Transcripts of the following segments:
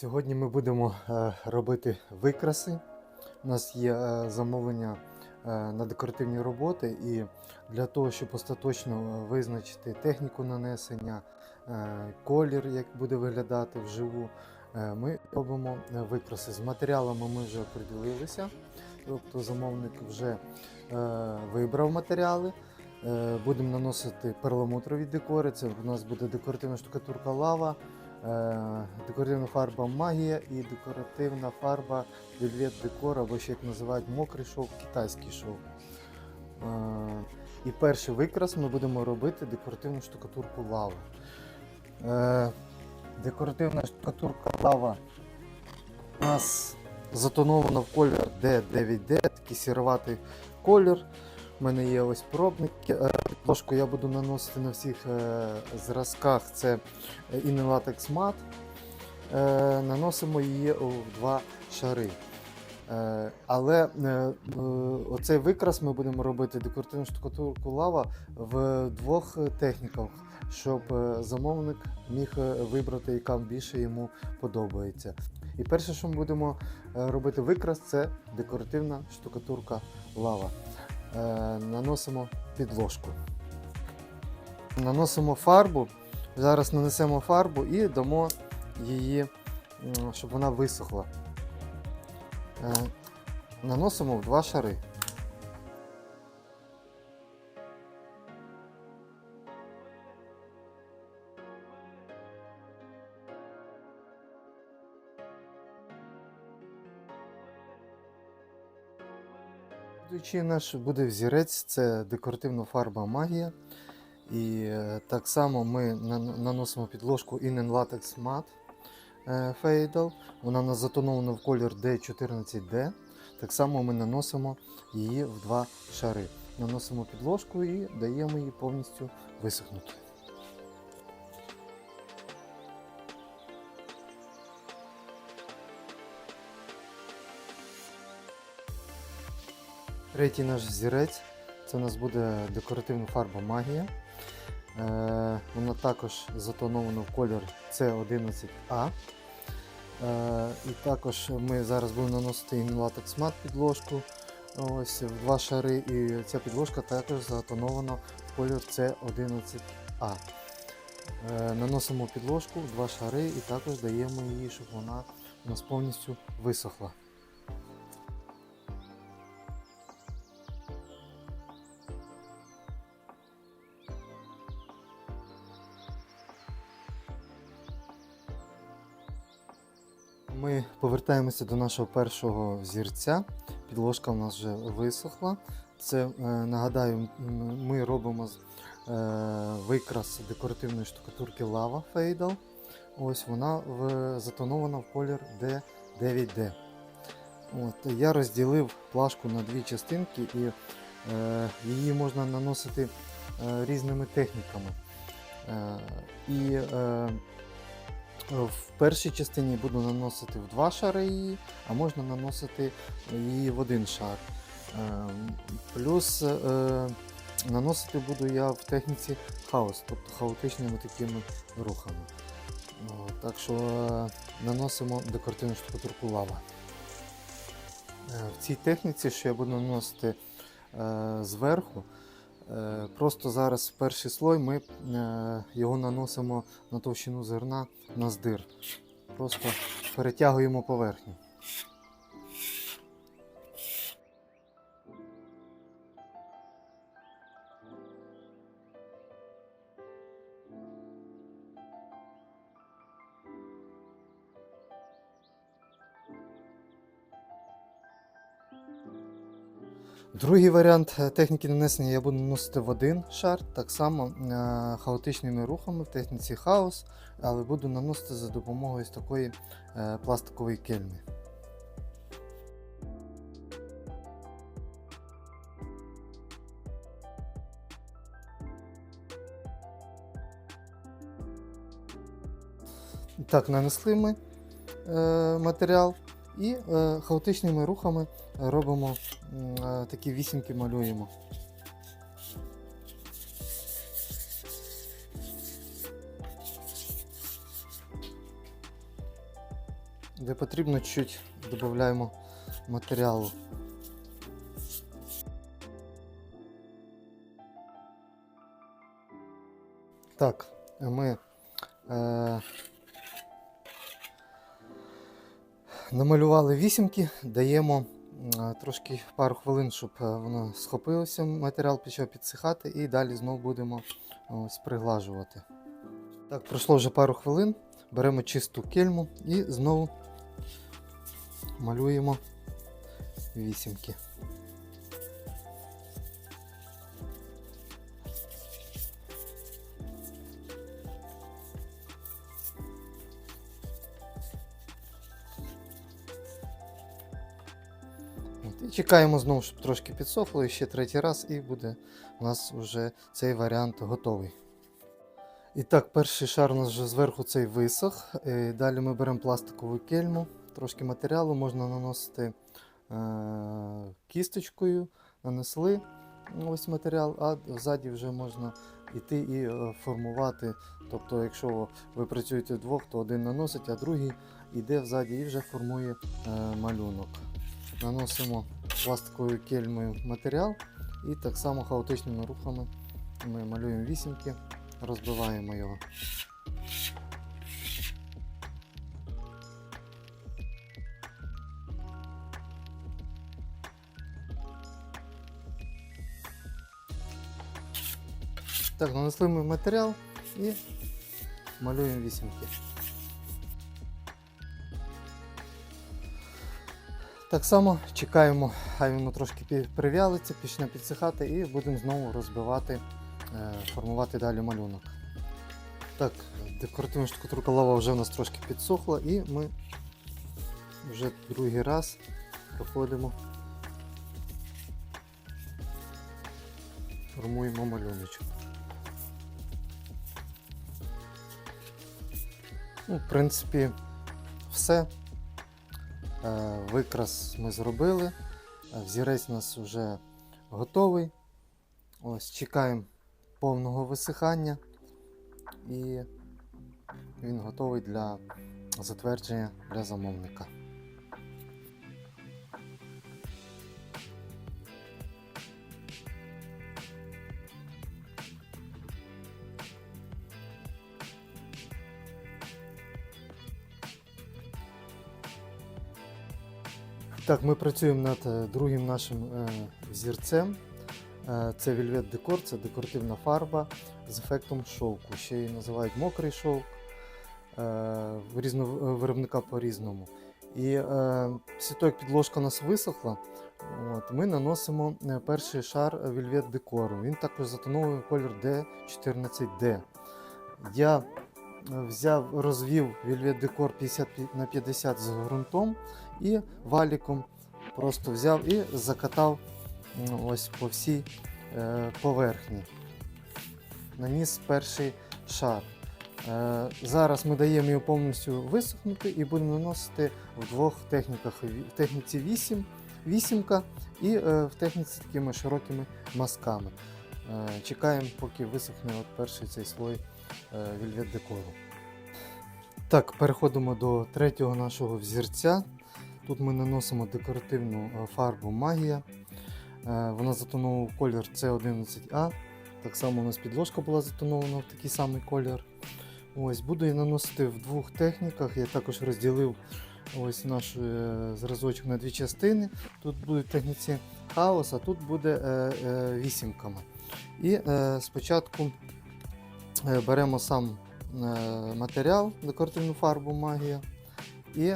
Сьогодні ми будемо е, робити викраси. У нас є е, замовлення е, на декоративні роботи, і для того, щоб остаточно визначити техніку нанесення, колір, як буде виглядати вживу, ми робимо викраси. З матеріалами ми вже приділилися, тобто замовник вже вибрав матеріали. Будемо наносити перламутрові декори. Це у нас буде декоративна штукатурка лава, декоративна фарба магія і декоративна фарба вельвет декор, або ще як називають мокрий шов, китайський шов. Е, І перший викрас ми будемо робити декоративну штукатурку лава. Е, Декоративна штукатурка лава у нас затонована в колір D9D, такий сіроватий колір. У мене є ось пробник. Е, Ложку я буду наносити на всіх е, зразках. Це Inelatex Matte. Е, Наносимо її у два шари. Е, Але е, е, оцей викрас ми будемо робити декоративну штукатурку лава в двох техніках, щоб е, замовник міг е, вибрати, яка більше йому подобається. І перше, що ми будемо е, робити викрас, це декоративна штукатурка лава. Е, Наносимо підложку. Наносимо фарбу. Зараз нанесемо фарбу і дамо її, щоб вона висохла. Е, Наносимо в два шари. Слідуючий наш буде взірець, це декоративна фарба магія. І е, так само ми наносимо підложку Inen Latex Matte Fadal. Вона затонована в колір D14D. Так само ми наносимо її в два шари. Наносимо підложку і даємо її повністю висохнути. Третій наш зірець це у нас буде декоративна фарба магія. Е, вона також затонована в колір C11A. Е, і також ми зараз будемо наносити Inlatex Matte підложку ось, в два шари. І ця підложка також затонована в колір C11A. Е, наносимо підложку в два шари і також даємо її, щоб вона у нас повністю висохла. Ми повертаємося до нашого першого взірця. Підложка у нас вже висохла. Це, е, нагадаю, ми робимо е, викрас декоративної штукатурки Lava Fadal. Ось вона затонована в колір D9D. От, я розділив плашку на дві частинки і е, її можна наносити різними техніками. І в першій частині буду наносити в два шари її, а можна наносити її в один шар. Ем, Плюс е, наносити буду я в техніці хаос, тобто хаотичними такими рухами. Так що е, наносимо декоративну штукатурку лава. Е, В цій техніці, що я буду наносити зверху, просто зараз перший слой ми е, його наносимо на товщину зерна на здир. Просто перетягуємо поверхню. Другий варіант е, техніки нанесення я буду наносити в один шар, так само е, хаотичними рухами в техніці хаос, але буду наносити за допомогою ось такої е, пластикової кельми. Так, нанесли ми матеріал і е, хаотичними рухами робимо е, такі вісімки малюємо. Де потрібно, чуть додаємо матеріалу. Так, ми е, намалювали вісімки, даємо трошки пару хвилин, щоб е, воно схопилося, матеріал почав підсихати, і далі знову будемо ось приглажувати. Так, пройшло вже пару хвилин. Беремо чисту кельму і знову малюємо вісімки. Чекаємо знову, щоб трошки підсохло, і ще третій раз, і буде у нас вже цей варіант готовий. І так, перший шар у нас вже зверху цей висох. Е, Далі ми беремо пластикову кельму, трошки матеріалу можна наносити е- кісточкою, нанесли ось матеріал, а ззаді вже можна йти і е, формувати. Тобто, якщо ви працюєте вдвох, то один наносить, а другий йде взаді і вже формує е, малюнок. Наносимо пластиковою кельмою матеріал і так само хаотичними рухами ми малюємо вісімки, розбиваємо його. Так, нанесли ми матеріал і малюємо вісімки. Так само чекаємо, хай воно трошки прив'ялиться, почне підсихати і будемо знову розбивати, е, формувати далі малюнок. Так, декоративна штукатурка лава вже у нас трошки підсохла і ми вже другий раз проходимо, формуємо малюночок. Ну, в принципі, все. Е, Викрас ми зробили. Е, Взірець у нас вже готовий. Ось чекаємо повного висихання і він готовий для затвердження для замовника. Так, ми працюємо над е, другим нашим е, взірцем. Е, Це Velvet Decor, це декоративна фарба з ефектом шовку. Ще її називають мокрий шовк різного виробника по-різному. І після того, як підложка у нас висохла, от, ми наносимо перший шар Velvet Decor. Він також затоновує колір D14D. Я взяв, розвів Velvet Decor 50 на 50 з ґрунтом і валіком просто взяв і закатав ось по всій е, поверхні. Наніс перший шар. Е, зараз ми даємо його повністю висохнути і будемо наносити в двох техніках. В техніці 8, вісімка і е, в техніці такими широкими мазками. Чекаємо, поки висохне от перший цей слой вільвет декору. Так, переходимо до третього нашого взірця. Тут ми наносимо декоративну е, фарбу Магія. Е, Вона затонована в колір C11A. Так само у нас підложка була затонована в такий самий колір. Ось, Буду я наносити в двох техніках. Я також розділив ось наш е, зразочок на дві частини. Тут буде в техніці хаос, а тут буде е, е, вісімками. І е, спочатку е, беремо сам е, матеріал, декоративну фарбу Магія. І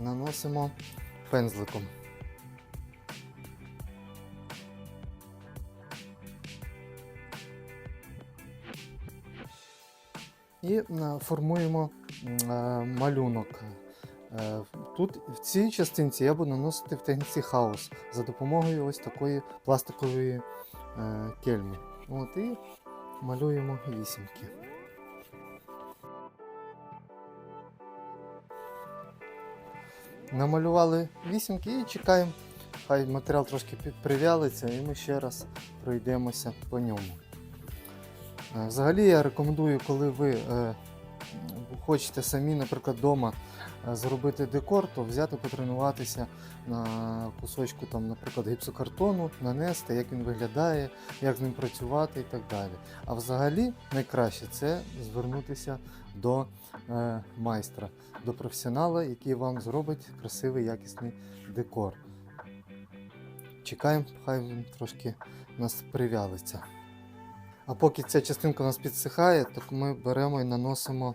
наносимо пензликом. І е, формуємо е, малюнок. Е, Тут в цій частинці я буду наносити в техніці хаос за допомогою ось такої пластикової е, кельми. От, і малюємо вісімки. Намалювали вісімки і чекаємо, хай матеріал трошки привялиться, і ми ще раз пройдемося по ньому. Е, Взагалі я рекомендую, коли ви е, хочете самі, наприклад, вдома зробити декор, то взяти, потренуватися на кусочку, там, наприклад, гіпсокартону, нанести, як він виглядає, як з ним працювати і так далі. А взагалі найкраще це звернутися до е, майстра, до професіонала, який вам зробить красивий якісний декор. Чекаємо, хай він трошки нас привялиться. А поки ця частинка у нас підсихає, то ми беремо і наносимо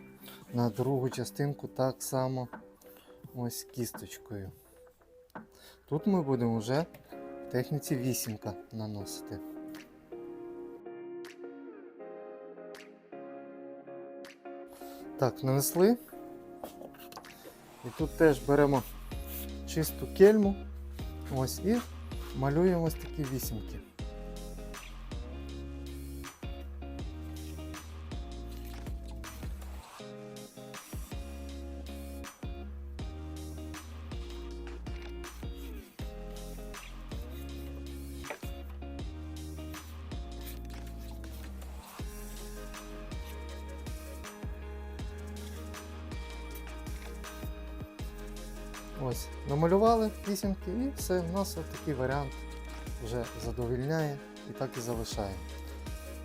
на другу частинку так само ось кісточкою. Тут ми будемо вже в техніці вісімка наносити. Так, нанесли. І тут теж беремо чисту кельму. Ось і малюємо ось такі вісімки. Ось, намалювали вісімки і все, у нас такий варіант вже задовільняє і так і залишає.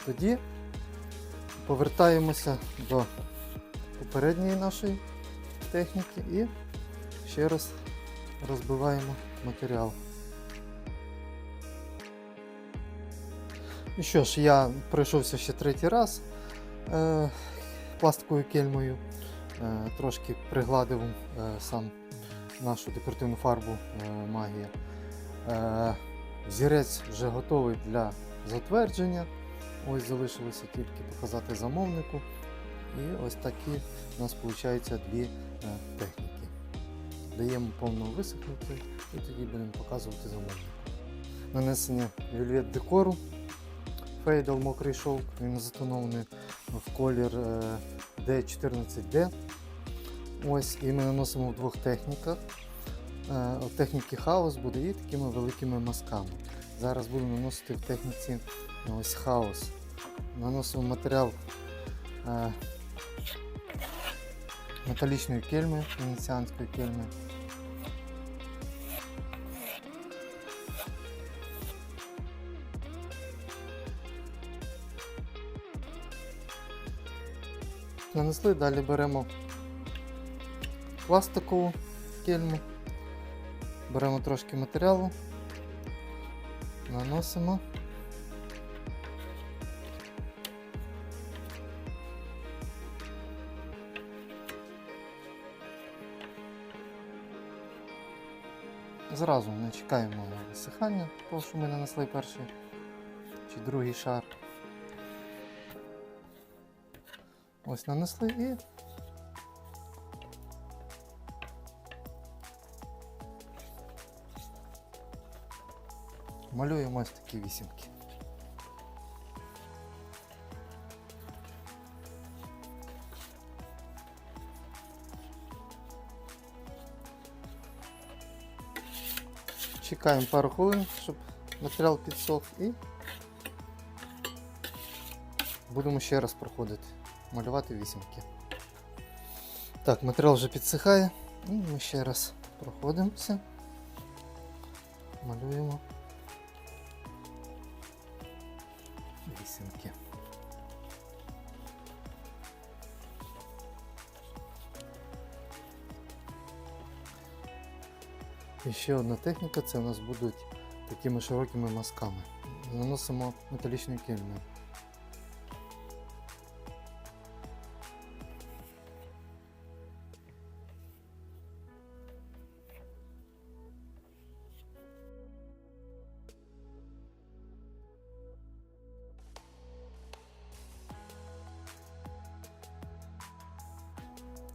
Тоді повертаємося до попередньої нашої техніки і ще раз розбиваємо матеріал. І що ж, я пройшовся ще третій раз е, пластиковою кельмою, е, трошки пригладив е, сам нашу декоративну фарбу е, магія. Е, Взірець вже готовий для затвердження. Ось залишилося тільки показати замовнику. І ось такі у нас виходить дві е, техніки. Даємо повно висохнути і тоді будемо показувати замовнику. Нанесення вільвет декору. Фейдал мокрий шовк, він затонований в колір е, D14D. Ось, і ми наносимо в двох техніках. Е, В техніці хаос буде і такими великими мазками. Зараз будемо наносити в техніці ось хаос. Наносимо матеріал е, металічної кельми, венеціанської кельми. Нанесли, далі беремо пластикову кельму, беремо трошки матеріалу, наносимо. Зразу не чекаємо на висихання, того, що ми нанесли перший чи другий шар. Ось нанесли і малюємо ось такі вісімки. Чекаємо пару хвилин, щоб матеріал підсох і будемо ще раз проходити, малювати вісімки. Так, матеріал вже підсихає, і ми ще раз проходимося, малюємо І ще одна техніка це у нас будуть такими широкими мазками. Наносимо металічною кельмою.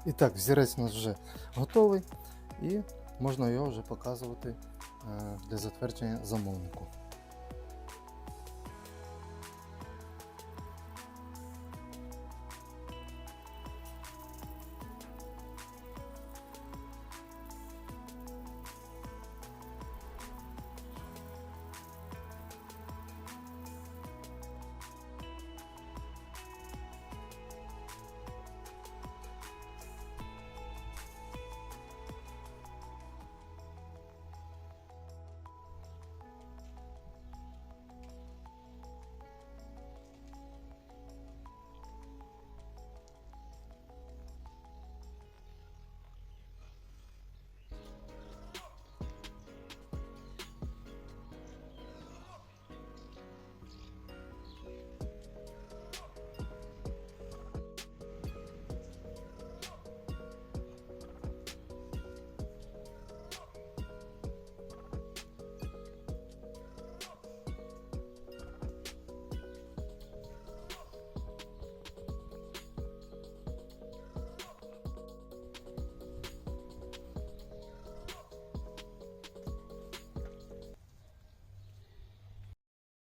І так, взірець у нас вже готовий і можна його вже показувати е, для затвердження замовнику.